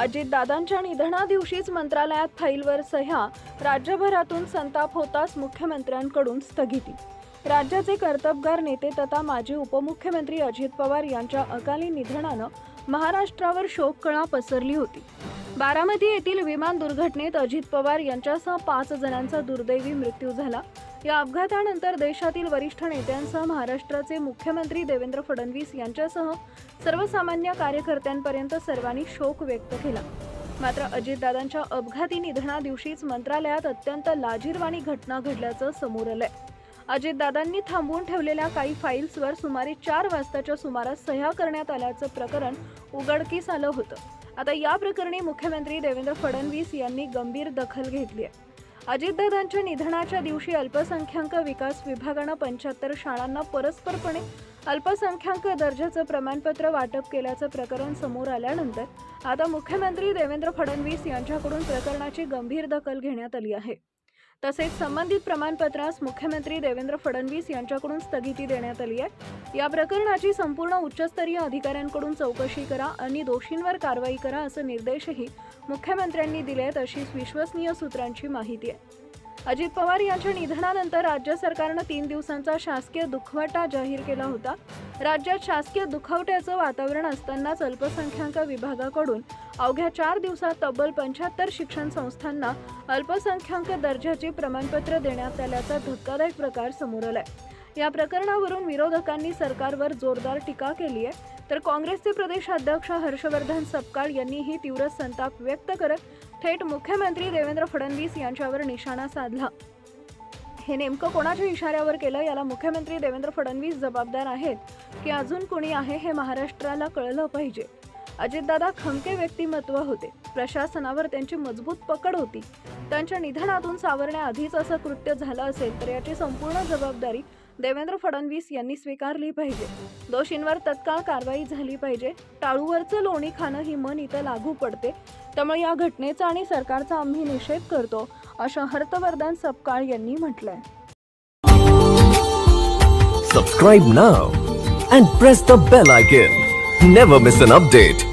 अजितदादांच्या निधनादिवशीच मंत्रालयात फाईलवर सह्या राज्यभरातून संताप होताच मुख्यमंत्र्यांकडून स्थगिती. राज्याचे कर्तबगार नेते तथा माजी उपमुख्यमंत्री अजित पवार यांच्या अकाली निधनानं महाराष्ट्रावर शोककळा पसरली होती. बारामती येथील विमान दुर्घटनेत अजित पवार यांच्यासह पाच जणांचा दुर्दैवी मृत्यू झाला. या अपघातानंतर देशातील वरिष्ठ नेत्यांसह महाराष्ट्राचे मुख्यमंत्री देवेंद्र फडणवीस यांच्यासह सर्वसामान्य कार्यकर्त्यांपर्यंत सर्वांनी शोक व्यक्त केला. मात्र अजितदादांच्या अपघाती निधनादिवशीच मंत्रालयात अत्यंत लाजीरवाणी घटना घडल्याचं समोर आलंय. अजितदादांनी थांबवून ठेवलेल्या काही फाईल्सवर सुमारे चार वाजताच्या सुमारास सह्या करण्यात आल्याचं प्रकरण उघडकीस आलं होतं. आता या प्रकरणी मुख्यमंत्री देवेंद्र फडणवीस यांनी गंभीर दखल घेतली आहे. अजितदादांच्या निधनाच्या दिवशी अल्पसंख्याक विकास विभागानं पंच्याहत्तर शाळांना परस्परपणे अल्पसंख्याक दर्जाचं प्रमाणपत्र वाटप केल्याचं प्रकरण समोर आल्यानंतर आता मुख्यमंत्री देवेंद्र फडणवीस यांच्याकडून प्रकरणाची गंभीर दखल घेण्यात आली आहे. तसेच संबंधित प्रमाणपत्रास मुख्यमंत्री देवेंद्र फडणवीस यांच्याकडून स्थगिती देण्यात आली आहे. या प्रकरणाची संपूर्ण उच्चस्तरीय अधिकाऱ्यांकडून चौकशी करा आणि दोषींवर कारवाई करा असे निर्देशही मुख्यमंत्र्यांनी दिले आहेत अशी विश्वसनीय सूत्रांची माहिती आहे. अजित पवार यांच्या निधनानंतर राज्य सरकारनं तीन दिवसांचा शासकीय दुखवटा जाहीर केला होता. राज्यात शासकीय दुखवट्याचं वातावरण असतानाच अल्पसंख्याक विभागाकडून अवघ्या चार दिवसात तब्बल पंच्याहत्तर शिक्षण संस्थांना अल्पसंख्याक दर्जाचे प्रमाणपत्र देण्यात आल्याचा धक्कादायक प्रकार समोर आलाय. या प्रकरणावरून विरोधकांनी सरकारवर जोरदार टीका केली आहे तर काँग्रेसचे प्रदेशाध्यक्ष हर्षवर्धन सपकाळ यांनीही तीव्र संताप व्यक्त करत थेट मुख्यमंत्री देवेंद्र फडणवीस यांच्यावर निशाणा साधला. हे नेमकं कोणाच्या इशाऱ्यावर केलं याला मुख्यमंत्री देवेंद्र फडणवीस जबाबदार आहेत की अजून कोणी आहे हे महाराष्ट्राला कळलं पाहिजे. अजितदादा खमके व्यक्तिमत्व होते. प्रशासनावर त्यांची मजबूत पकड होती. त्यांच्या निधनातून सावरण्याआधीच असं कृत्य झालं असेल तर याची संपूर्ण जबाबदारी देवेंद्र फडणवीस यांनी स्वीकारली पाहिजे. दोषींवर तत्काळ कारवाई झाली पाहिजे. टाळूवरचं लोणी खाणं ही मन इथं लागू पडते. त्यामुळे या घटनेचा आणि सरकारचा आम्ही निषेध करतो असं हर्षवर्धन सपकाळ यांनी म्हटलंय. Subscribe now and press the bell icon never miss an update